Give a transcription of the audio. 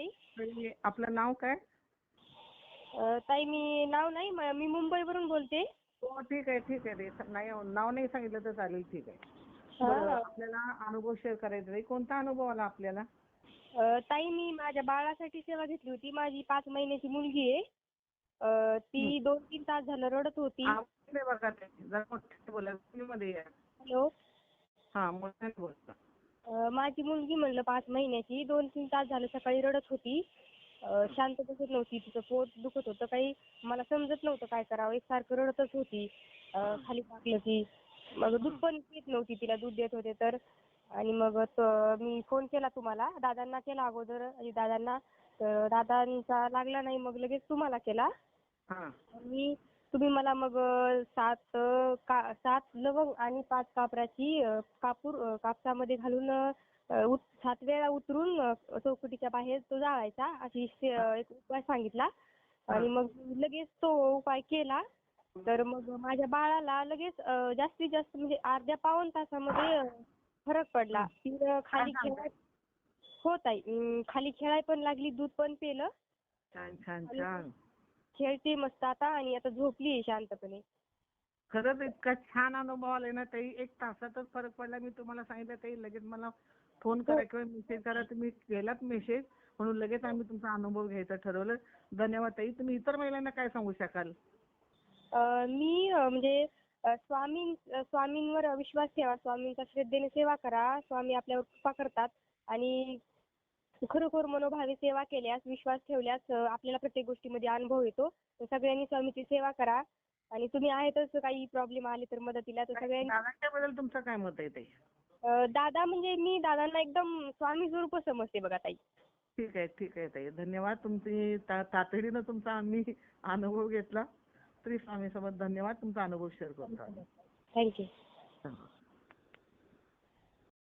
ताई. ताई, आपलं नाव काय? अ, ताई मी नाव नाही म- मी मुंबईवरून बोलते. हो ठीक आहे ठीक आहे नाही नाव नाही सांगितलं तर चालेल ठीक आहे. हा. आपल्याला अनुभव शेअर करायचा आहे. कोणता अनुभव आला आपल्याला? अ, ताई मी माझ्या बाळासाठी सेवा घेतली होती. माझी पाच महिन्याची मुलगी आहे. अ, ती दोन तीन तास झालं रडत होती. आवाज नाही बघा ते जरा मोठ्याने बोला. मध्ये या. हॅलो. हा मोठ्याने बोला माझी मुलगी म्हणलं पाच महिन्याची दोन तीन तास झालं सकाळी रडत होती. शांत बसत नव्हती तिचं पोट दुखत होतं. काही मला समजत नव्हतं काय करावं. एकसारखं रडतच होती. खाली टाकलं की. मग दूध पण पित नव्हती तिला दूध देत होते तर. आणि मग मी फोन केला तुम्हाला. दादांना केला अगोदर. आणि दादांना तर दादांचा लागला नाही मग लगेच तुम्हाला केला. आणि तुम्ही मला मग सात का सात लवंग आणि पाच कापराची कापूर कापसामध्ये घालून उत- सात वेळा उतरून चौकटीच्या बाहेर तो जाळायचा. अशी एक उपाय सांगितला. आणि मग लगेच तो उपाय केला. तर मग माझ्या बाळाला लगेच जास्तीत जास्त म्हणजे अर्ध्या पाऊण तासामध्ये फरक पडला. खाली खेळाय हो ताई. खाली खेळाय पण लागली दूध पण पेलं. छान छान छान. खेळते मस्त आता आणि आता झोपली आहे शांतपणे. खरंच इतका छान अनुभव आलाय ना ताई. एक तासातच फरक पडला. मी तुम्हाला सांगितलं ताई लगेच मला फोन करा किंवा मेसेज करा. तुम्ही केलात मेसेज म्हणून लगेच आम्ही तुमचा अनुभव घ्यायचं ठरवलं. धन्यवाद ताई. तुम्ही इतर महिलांना काय सांगू शकाल? अ, मी अ, म्हणजे अ, स्वामी अ, स्वामींवर विश्वास ठेवा. स्वामींचा श्रद्धेने सेवा करा. स्वामी आपल्यावर कृपा करतात. आणि खरोखर मनोभावे सेवा केल्यास विश्वास ठेवल्यास आपल्याला प्रत्येक गोष्टीमध्ये अनुभव येतो. तर सगळ्यांनी स्वामीची सेवा करा. आणि तुम्ही आहेतच काही प्रॉब्लेम आले तर मदतीला तर सगळ्यांनी दादांच्या बद्दल तुमचं काय मत आहे ताई अ, दादा म्हणजे मी दादांना एकदम स्वामी स्वरूप समजते बघा ताई. ठीक आहे ठीक आहे ताई. धन्यवाद तुमची ता- तातडीनं तुमचा आम्ही अनुभव घेतला. श्री स्वामी समर्थ धन्यवाद. तुमचा अनुभव शेअर करतो आम्ही. थँक्यू